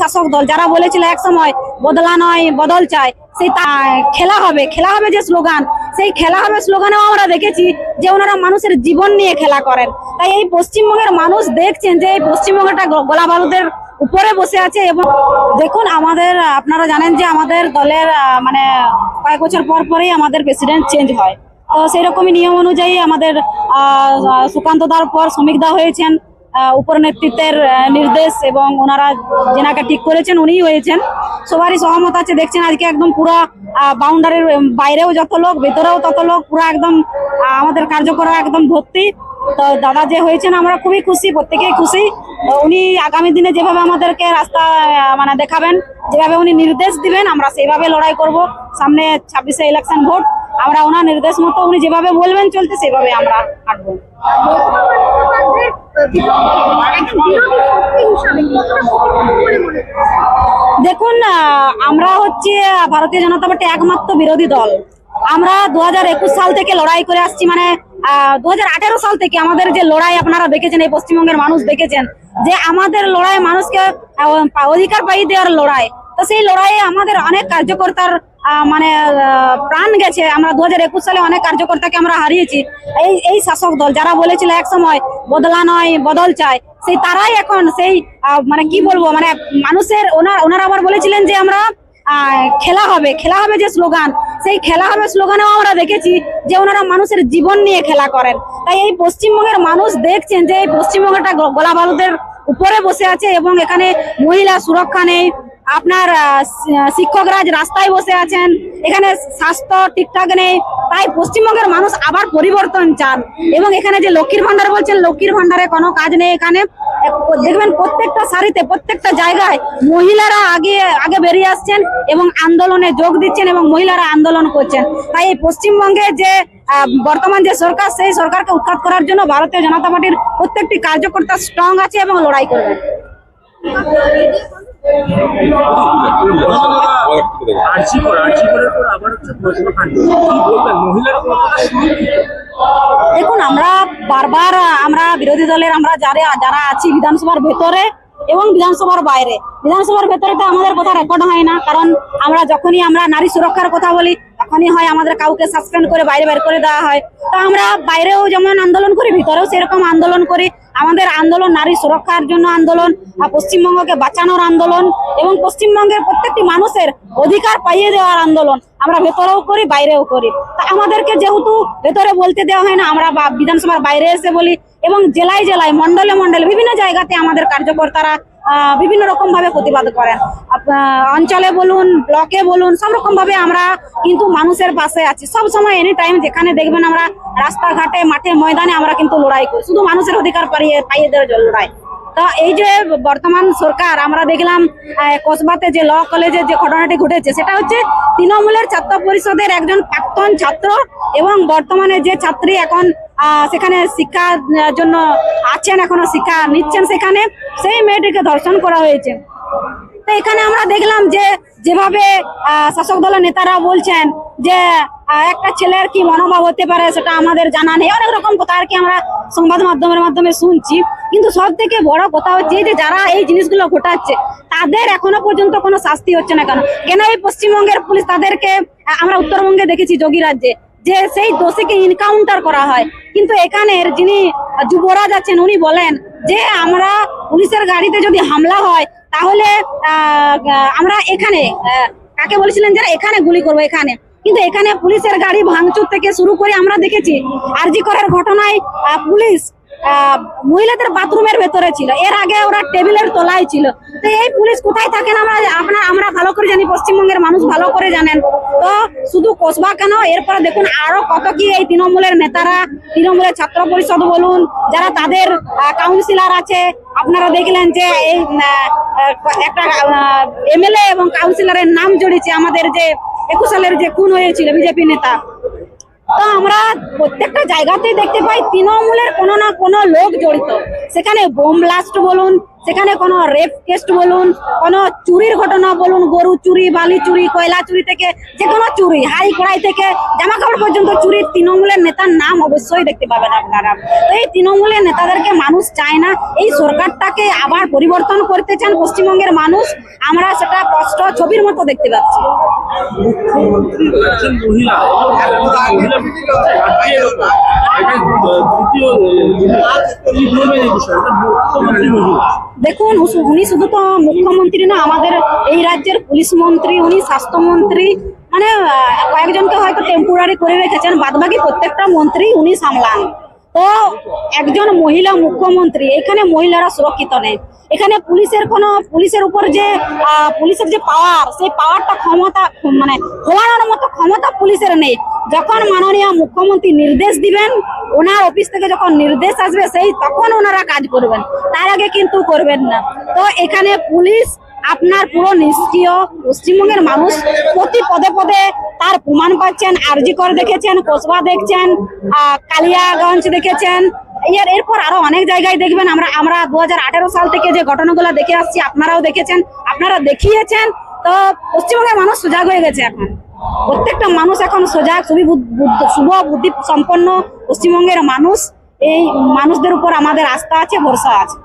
শাসক দল যারা বলেছিল এক সময় বদলা নয়, বদল চায়, সেই খেলা হবে খেলা হবে যে স্লোগান, সেই খেলা হবে স্লোগানেও আমরা দেখেছি যে ওনারা মানুষের জীবন নিয়ে খেলা করেন। তাই এই পশ্চিমবঙ্গের মানুষ দেখছেন যে এই পশ্চিমবঙ্গটা গোলা বারুদের উপরে বসে আছে এবং দেখুন আমাদের, আপনারা জানেন যে আমাদের দলের মানে কয়েক বছর পর পরেই আমাদের প্রেসিডেন্ট চেঞ্জ হয়। তো সেই রকমই নিয়ম অনুযায়ী আমাদের সুকান্ত দার পর শ্রমিক দা হয়েছেন। উপর নেতৃত্বের নির্দেশ এবং ওনারা যেনাকে ঠিক করেছেন উনিই হয়েছেন। সবারই সহমত আছে, দেখছেন আজকে একদম পুরো বাউন্ডারির বাইরেও যত লোক, ভেতরেও তত লোক, পুরো একদম আমাদের কার্যকর একদম ভর্তি তো দাদা যে হয়েছেন, আমরা খুবই খুশি, প্রত্যেকেই খুশি। উনি আগামী দিনে যেভাবে আমাদেরকে রাস্তা মানে দেখাবেন, যেভাবে উনি নির্দেশ দিবেন, আমরা সেইভাবে লড়াই করব। সামনে ছাব্বিশে ইলেকশন ভোট আমরা ওনার নির্দেশ মতো উনি যেভাবে বলবেন চলতে সেভাবে আমরা হাঁটবো দেখুন আমরা হচ্ছে ভারতীয় জনতা পার্টি একমাত্র বিরোধী দল। আমরা দু হাজার একুশ সাল থেকে লড়াই করে আসছি মানে দু হাজার আঠেরো সাল থেকে আমাদের যে লড়াই আপনারা দেখেছেন, এই পশ্চিমবঙ্গের মানুষ দেখেছেন, যে আমাদের লড়াই মানুষকে অধিকার পাই দেওয়ার লড়াই। তো সেই লড়াইয়ে আমাদের অনেক কার্যকর্তার মানে প্রাণ গেছে। আমরা দু হাজার একুশ সালে অনেক কার্যকর্তাকে আমরা হারিয়েছি। এই এই শাসক দল যারা বলেছিল এক সময় বদলা নয়, বদল চায়, সেই তারাই এখন সেই মানে কি বলব মানে মানুষের ওনার, ওনারা আবার বলেছিলেন যে আমরা খেলা হবে। খেলা হবে যে স্লোগান, সেই খেলা হবে স্লোগানেও আমরা দেখেছি যে ওনারা মানুষের জীবন নিয়ে খেলা করেন। তাই এই পশ্চিমবঙ্গের মানুষ দেখছেন যে এই পশ্চিমবঙ্গটা গোলা বারুদের উপরে বসে আছে এবং এখানে মহিলা সুরক্ষা নেই আপনার শিক্ষকরা রাস্তায় বসে আছেন, এখানে স্বাস্থ্য ঠিকঠাক নেই, তাই পশ্চিমবঙ্গের মানুষ আবার পরিবর্তন চান। এবং এখানে যে লক্ষ্মীর ভান্ডার বলছেন, লক্ষ্মীর ভান্ডারে কোনো কাজ নেই এখানে। দেখবেন প্রত্যেকটা সারিতে, প্রত্যেকটা জায়গায় মহিলারা আগে আগে বেরিয়ে আসছেন এবং আন্দোলনে যোগ দিচ্ছেন এবং মহিলারা আন্দোলন করছেন। তাই এই পশ্চিমবঙ্গে যে বর্তমান যে সরকার, সেই সরকারকে উৎখাত করার জন্য ভারতীয় জনতা পার্টির প্রত্যেকটি কার্যকর্তা স্ট্রং আছে এবং লড়াই করবেন দেখুন, আমরা বারবার, আমরা বিরোধী দলের, আমরা যারা যারা আছি বিধানসভার ভেতরে এবং বিধানসভার বাইরে। বিধানসভার ভেতরে তো আমাদের কথা রেকর্ড হয় না, কারণ আমরা যখনই আমরা নারী সুরক্ষার কথা বলি, তখনই হয় আমাদের কাউকে সাসপেন্ড করে বাইরে বের করে দেওয়া হয়। তো আমরা বাইরেও যেমন আন্দোলন করি, ভিতরেও সেরকম আন্দোলন করি আমাদের আন্দোলন, নারী সুরক্ষার জন্য আন্দোলন পশ্চিমবঙ্গকে বাঁচানোর আন্দোলন এবং পশ্চিমবঙ্গের প্রত্যেকটি মানুষের অধিকার পাইয়ে দেওয়ার আন্দোলন আমরা ভেতরেও করি, বাইরেও করি। তা আমাদেরকে যেহেতু ভেতরে বলতে দেওয়া হয় না, আমরা বিধানসভার বাইরে এসে বলি এবং জেলায় জেলায় মন্ডলে মন্ডলে বিভিন্ন জায়গাতে আমাদের কার্যকর্তারা বিভিন্ন রকম ভাবে প্রতিবাদ করেন। অঞ্চলে বলুন, ব্লকে বলুন, সব রকম ভাবে আমরা কিন্তু মানুষের পাশে আছি। সব সময় এনি টাইম যেখানে দেখবেন আমরা রাস্তাঘাটে, মাঠে, ময়দানে আমরা কিন্তু লড়াই করি। শুধু মানুষের অধিকার পাইয়ে পাইয়ে দেওয়ার জন্য লড়াই। তো এই যে বর্তমান সরকার, আমরা দেখলাম কসবাতে যে ল কলেজে যে ঘটনাটি ঘটেছে, সেটা হচ্ছে তৃণমূলের ছাত্র পরিষদের একজন প্রাক্তন ছাত্র এবং বর্তমানে যে ছাত্রী এখন সেখানে শিক্ষার জন্য আছেন, এখনও শিক্ষা নিচ্ছেন সেখানে। সেই মেয়েটিকে ধর্ষণ করা হয়েছে। তো এখানে আমরা দেখলাম যে, যেভাবে শাসক দলের নেতারা বলছেন যে একটা ছেলের কি মনোভাব হতে পারে সেটা আমাদের জানা নেই। অনেক রকম কথা আর কি আমরা সংবাদ মাধ্যমের মাধ্যমে শুনছি। কিন্তু সব থেকে বড় কথা হচ্ছে যে, যারা এই জিনিসগুলো ঘটাচ্ছে, তাদের এখনও পর্যন্ত কোনো শাস্তি হচ্ছে না কেন? কেন এই পশ্চিমবঙ্গের পুলিশ তাদেরকে, আমরা উত্তরবঙ্গে দেখেছি যোগী রাজ্যে, যে সেই দোষীকে ইনকাউন্টার করা হয়। কিন্তু এখানের যিনি যুবরাজ আছেন, উনি বলেন যে আমরা পুলিশের গাড়িতে যদি হামলা হয়, তাহলে আমরা এখানে কাকে বলেছিলেন যে এখানে গুলি করব, এখানে। কিন্তু এখানে পুলিশের গাড়ি ভাঙচুর থেকে শুরু করে আমরা দেখেছি আরজি করার ঘটনায় পুলিশ মহিলাদের বাথরুমের ভেতরে ছিল। এর আগে ওরা টেবিলের তলায় ছিল। তো এই পুলিশ কোথায় থাকেন আমরা আপনার আমরা ভালো করে জানি, পশ্চিমবঙ্গের মানুষ ভালো করে জানেন। তো শুধু কসবা কেন? এরপরে দেখুন আরও কত কি এই তৃণমূলের নেতারা, তৃণমূলের ছাত্র পরিষদ বলুন, যারা তাদের কাউন্সিলর আছে, আপনারা দেখলেন যে এই একটা এমএলএ এবং কাউন্সিলরের নাম জড়িয়েছে আমাদের যে একুশ সালের যে খুন হয়েছিল বিজেপি নেতা। তো আমরা প্রত্যেকটা জায়গাতেই দেখতে পাই তৃণমূলের কোনো না কোনো লোক জড়িত। সেখানে বোম ব্লাস্ট বলুন, সেখানে কোনো রেপ কেস বলুন, কোনো চুরির ঘটনা বলুন, গরু চুরি, বালি চুরি, কয়লা চুরি থেকে, যে কোনো চুরি, হাই কড়াই থেকে, জামা কাপড় পর্যন্ত চুরি, তৃণমূলের নেতার নাম অবশ্যই দেখতে পাবেন আপনারা। তো এই তৃণমূলের নেতাদেরকে মানুষ চায় না, এই সরকারটাকে আবার পরিবর্তন করতে চান পশ্চিমবঙ্গের মানুষ, আমরা সেটা কষ্ট ছবির মতো দেখতে পাচ্ছি। মুখ্যমন্ত্রী দেখুন উনি শুধু তো মুখ্যমন্ত্রী না, আমাদের এই রাজ্যের পুলিশ মন্ত্রী, উনি স্বাস্থ্যমন্ত্রী মানে কয়েকজনকে হয়তো টেম্পোরারি করে রেখেছেন, বাদবাকি প্রত্যেকটা মন্ত্রী উনি সামলান। তো একজন মহিলা মুখ্যমন্ত্রী, এখানে মহিলারা সুরক্ষিত নেই। এখানে পুলিশের কোনো, পুলিশের উপর যে পুলিশের যে পাওয়ার সেই পাওয়ারটা ক্ষমতা মানে ফোলানোর মতো ক্ষমতা পুলিশের নেই। যখন মাননীয় মুখ্যমন্ত্রী নির্দেশ দিবেন, ওনার অফিস থেকে যখন নির্দেশ আসবে, সেই তখন ওনারা কাজ করবেন। তার আগে কিন্তু করবেন না। তো এখানে পুলিশ, আপনার পুরো নিষ্ক্রিয় পশ্চিমবঙ্গের মানুষ প্রতি পদে পদে তার প্রমাণ পাচ্ছেন আরজিকর দেখেছেন, কোসবা দেখছেন কালিয়াগঞ্জ দেখেছেন। এর, এরপর আরও অনেক জায়গায় দেখবেন, আমরা আমরা দু হাজার আঠেরো সাল থেকে যে ঘটনাগুলো দেখে আসছি, আপনারাও দেখেছেন, আপনারা দেখিয়েছেন। তো পশ্চিমবঙ্গের মানুষ সজাগ হয়ে গেছে এখন। প্রত্যেকটা মানুষ এখন শুভ বুদ্ধ- শুভ, বুদ্ধি সম্পন্ন পশ্চিমবঙ্গের মানুষ। এই মানুষদের উপর আমাদের আস্থা আছে, ভরসা আছে।